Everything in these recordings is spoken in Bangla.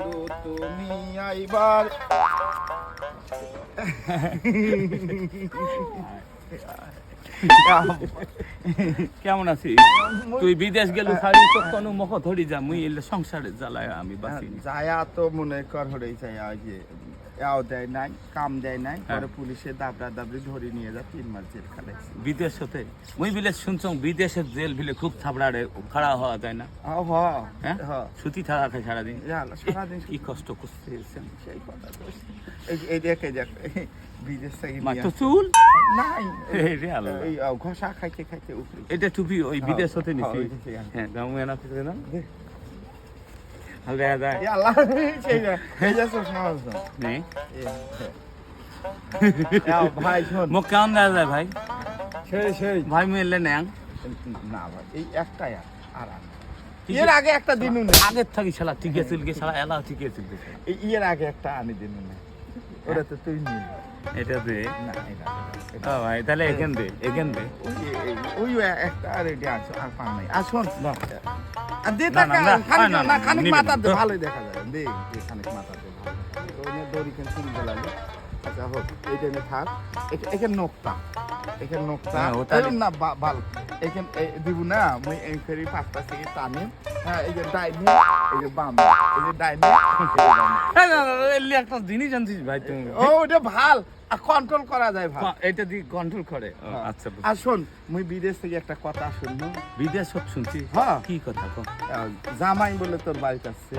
বন্ধু তুমি আইবার কেমন আছিস? তুই বিদেশ গেলে খালি তো কোনো মুখ ধরি যা মুই সংসারে জ্বালায় আমি বাসি যায়া তো মনে কর হরে যায় এও দেয় নাই কাম দেয় নাই হ্যাঁ। পরে পুলিশে দাবড়া দাবড়ি ধরে নিয়ে যা তিন মাস জেল খালাইছে বিদেশ হতে মুই বিলে শুনছং বিদেশের জেল বিলে খুব থাবড়াড়ে খাড়া হওয়া যায় না। হ হ্যাঁ? সুতি ছাড়া খায় সারাদিন। সারাদিন কি কষ্ট করতেছেন সেই কথা এই দেখে দেখ বিদেশ থেকে। চুল? নাই এই রে ঘষা খাইতে খাইতে উপরে এটা টুপি ওই হ্যাঁ, বিদেশ হতে হ্যাঁ, নিছি। হ্যাঁ। গামু এনা থেকে না দেখা যায় আল্লাহ সেই এই যে আছে। ভাই শোন কেমন দেখা যায় ভাই সেই সেই ভাই মুই এলে ন্যাং না ভাই এই একটাই আর। এর আগে একটা দিন আগের থাকি শালা চুলকে শালা এলা চুলকে এই এর আগে একটা আনি দিন ওটা তো তুই নিয়ে। এটা দে। না এটা ও ভাই তাহলে এখান দে এখান দে। ওই একটা আর এটা আছে আর পান নাই। আর শোন না। আর দে টাকা খানিক না, খানিক মাথা দে ভালোই দেখা যায়। দে খানিক মাথা দে। তো ওই দড়ি কেন চুরি গেলালি হোক এইটা নে থাক এখানে নোকতা এখানে নোকতা না বা- এখানে দিব না মুই এই ফেরি পাঁচটা থেকে টানি। হ্যাঁ এই যে ডাইনি এই যে বাম এই যে ডাইনি। এই যে বাম। এই না, না, না, এলি একটা জিনিস জানছিস ভাই তুমি। ও ওটা ভালো কন্ট্রোল করা যায় ভালো। এটা দিয়ে কন্ট্রোল করে। হ্যাঁ। আচ্ছা আর শোন মুই বিদেশ থেকে একটা কথা শুনব। বিদেশ সব শুনছি। হ্যাঁ। কি কথা কো? জামাই বলে তোর বাড়িতে আসছে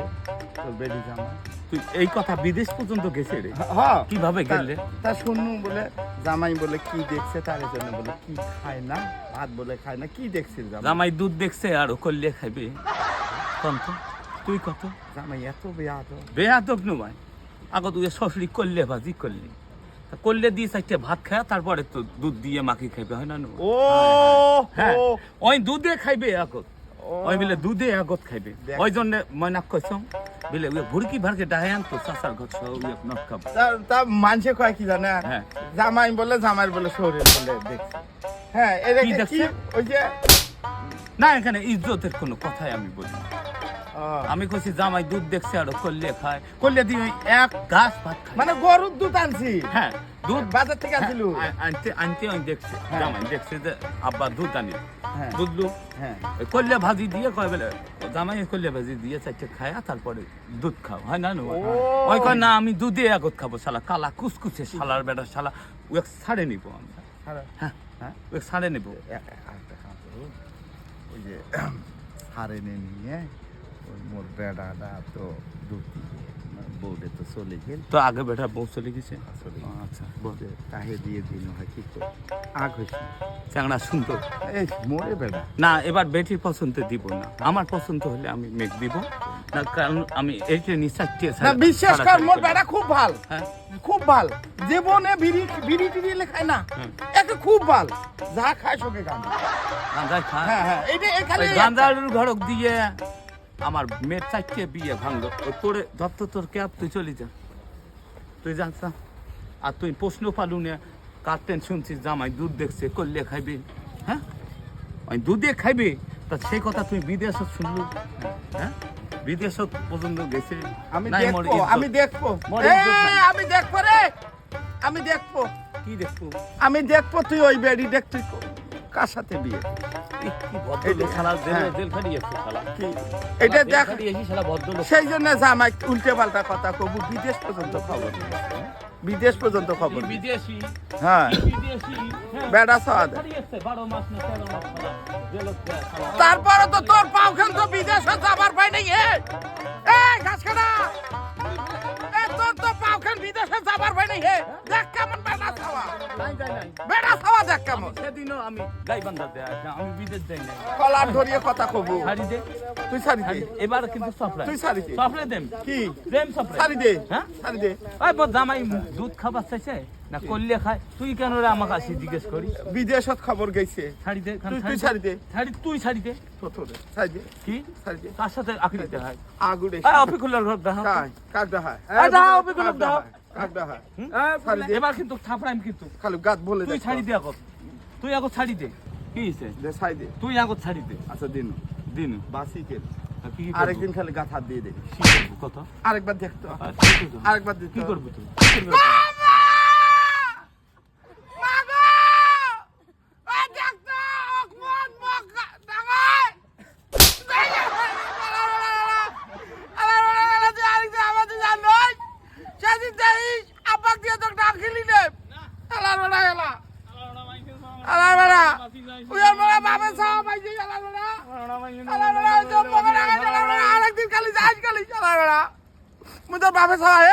তোর বেডি জামাই। তুই এই কথা বিদেশ পর্যন্ত গেছে রে? হ্যাঁ কীভাবে গেলে? তা শুনু বলে জামাই বলে কি দেখছে তার জন্য? বলে কি খায় না? ভাত বলে খায় না কি দেখছে জামাই? জামাই দুধ দেখছে আর ও করলে খাইবে কন্ত তুই কত? জামাই এত বেয়াদ বেয়া তো নু ভাই। আগে তুই শ্বশুরি করলে ভাজি করলি। করলে দিয়ে চারটে ভাত খায় তারপরে তো দুধ দিয়ে মাখি খাইবে হয় না? ও হ্যাঁ ও, ওই দুধে খাইবে আগত। ওই বলে দুধে আগত খাইবে। ওই জন্য ময়না কইছম বলে ওই ভুরকি ভাড়কে ডাহায়ান তো চাচার ঘর সহ কাম তা- তা মানুষে কয় কি জানে? হ্যাঁ। জামাই বলে জামাই বলে শহরে বলে দেখ হ্যাঁ এটা কি কি? ওই যে না এখানে ইজ্জতের কোনো কথাই আমি বলি আমি কইছি জামাই দুধ দেখছি আর করলে খায়। করলে দিয়ে এক গাছ ভাত মানে গরুর দুধ আনছি। হ্যাঁ দুধ বাজার থেকে আনছিল। আনতে আনতে ওই দেখছে হ্যাঁ। জামাই দেখছে যে আব্বা দুধ আনি। হ্যাঁ। দুধ লু। হ্যাঁ। করলে ভাজি দিয়ে কয় বলে জামাই করলে ভাজি দিয়ে চারটে খায়া তারপরে দুধ খাও। হয় না? ওই কয় না আমি দুধে আগত খাব শালা কালা কুসকুসে শালার বেটা শালা। ও এক ছাড়ে নিবো আমরা। হ্যাঁ হ্যাঁ। ও এক ছাড়ে নিবো। ওই যে হারে নিয়ে মোর বেড়াটা তো দিয়ে বউরে তো চলে গেল। তো আগে বেটা বউ চলে গেছে? ও, আচ্ছা যে তাহে দিয়ে দিন হয় কি করে? আগ হয়েছে। চাংড়া সুন্দর। এই মোরে বেড়া। না এবার বেটির পছন্দ দিব না। আমার পছন্দ হলে আমি মেঘ দিব। না কারণ আমি এইটা নিশ্চয় না বিশ্বাস কর মোর বেড়া খুব ভালো। হ্যাঁ। খুব ভালো। জীবনে বিড়ি বিড়ি টিড়ি এলে খায় না। একে খুব ভালো। যা খায় সঙ্গে গান। গাঁজায় খা। হ্যাঁ হ্যাঁ এইটা এখানে গাঁজার ঘরক দিয়ে আমার মেয়ের চারটে বিয়ে ভাঙলো। তোরে ধর তোর ক্যাব তুই চলে যা। তুই জানস আর তুই প্রশ্ন পালু নে কার্টেন শুনছিস জামাই দুধ দেখছে করলে খাইবি। হ্যাঁ? ওই দুধে খাইবি? তা সেই কথা তুই বিদেশত শুনলু। হ্যাঁ? বিদেশত পর্যন্ত গেছে। আমি দেখব আমি দেখব। আমি দেখব রে। আমি দেখব। কি দেখব? আমি দেখব তুই ওই বেড়ি দেখ তুই কার সাথে বিয়ে? হ্যাঁ। এটা দেখ সেই জন্য জামাই উল্টে পাল্টা কথা কবু বিদেশ পর্যন্ত খবর বিদেশ পর্যন্ত খবর হ্যাঁ। হ্যাঁ। বেড়া সাদ তেরো। তারপরে তো তোর পাওখান তো বিদেশ যাবার পাই নাই এ ঘাস কাটা তোর তো পাওখান বিদেশে যাবার পাই নাই হে দেখ কেমন বেড়া খাওয়া নাই, নাই, নাই। বেড়া খাওয়া দেখ কেমন সেদিনও আমি গাইবান্ধা আমি বিদেশ যাই নাই কলার ধরিয়ে কথা কবু ছাড়ি দে তুই সারি দে এবার কিন্তু সফরে তুই সারি দে সফরে দেম কি দেম সফরে সারি দে হ্যাঁ সারি দে ওই বল জামাই দুধ খাবার চাইছে না করলে খায় তুই কেন রে আমাকে আসি জিজ্ঞেস করি বিদেশত খবর গেছে ছাড়ি দে তুই- ছাড়ি ছাড়ি দে। ছাড়ি তুই ছাড়ি দে তোরে দে কি সারি দে কার সাথে আকৃতি হয় আগুড়ে এই ঘর দেখা এই দাও, বিকুল দাও। ছাড়ি দে। এবার কিন্তু থাপড়াইম কিন্তু। খালি গাত বলে তুই ছাড়ি দে আগত। তুই আগত ছাড়ি দে। কি হইছে? দে সারি দে। তুই আগত ছাড়ি দে। আচ্ছা দিন। দিন। বাসি কে? আরেকদিন খালি গাথা দিয়ে দে। কত? আরেকবার দেখতো। আর কি করব? আরেকবার দিত কি করব তুই কি করবি? আরেকদিন খালি যাইস খালি চালা বেড়া মুই তোর বাপে সবাই